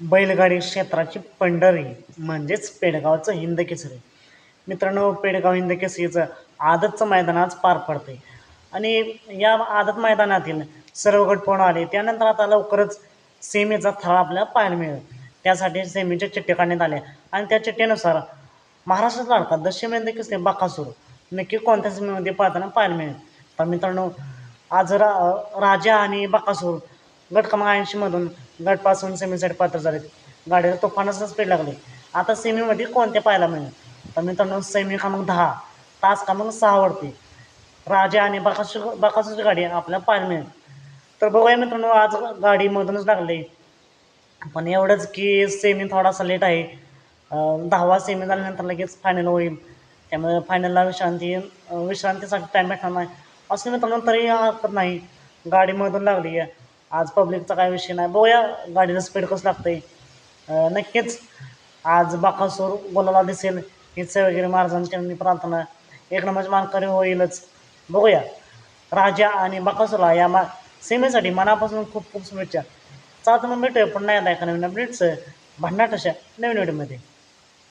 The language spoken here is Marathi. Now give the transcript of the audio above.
बैलगाडी क्षेत्राची पंढरी म्हणजेच पेडगावचं हिंद केसरी मित्रांनो पेडगाव हिंद केसरीचं आदतचं मैदान आज पार पडते आणि या आदत मैदानातील सर्व गट पूर्ण आले त्यानंतर आता लवकरच सेमीचा थळा आपल्याला पाहायला मिळेल. त्यासाठी सेमीच्या चिठ्ठे काढण्यात आल्या. आणि त्या चिठ्ठेनुसार महाराष्ट्रात लाडका दक्षिण हिंद केसरी बाकासूर नक्की कोणत्या सेमीमध्ये पाहताना पाहायला मिळेल? तर मित्रांनो आज रा राजा आणि बाकासूर गट क्रमांक ऐंशीमधून गटपासून सेमीसाठी पात्र झाले. गाडीला तुफानच स्पीड लागली. आता सेमीमध्ये कोणते पाहायला मिळेल? तर मित्रांनो सेमी क्रमांक दहा तास क्रमांक सहावरती राजा आणि बकासूर बकासूरची गाडी आपल्याला पाहायला मिळेल. तर बघूया मित्रांनो आज गाडीमधूनच लागले. पण एवढंच की सेमी थोडासा लेट आहे. दहावा सेमी झाल्यानंतर लगेच फायनल होईल. त्यामुळे फायनलला विश्रांती विश्रांतीसाठी टाईम भेटणार नाही. असं मित्रांनो तरी हरकत नाही. गाडीमधून लागली आहे. आज पब्लिकचा काय विषय नाही. बघूया गाडीला स्पीड कसं लागतं आहे नक्कीच आज बाकासूर बोलायला दिसेल. हीच वगैरे महाराजांच्या मी प्रार्थना. एक नंबरची मानकरी होईलच. बघूया. राजा आणि बाकासूरला या मा सेमीसाठी मनापासून खूप खूप शुभेच्छा. चालतं मग भेटूया पुन्हा एकदा एका नवीन अपडेट्स भन्नाट अशा नवीन व्हिडिओमध्ये